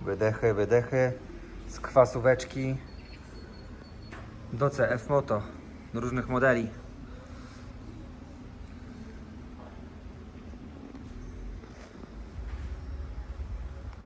Wydechy, wydechy. Z kwasóweczki do CF Moto. Różnych modeli.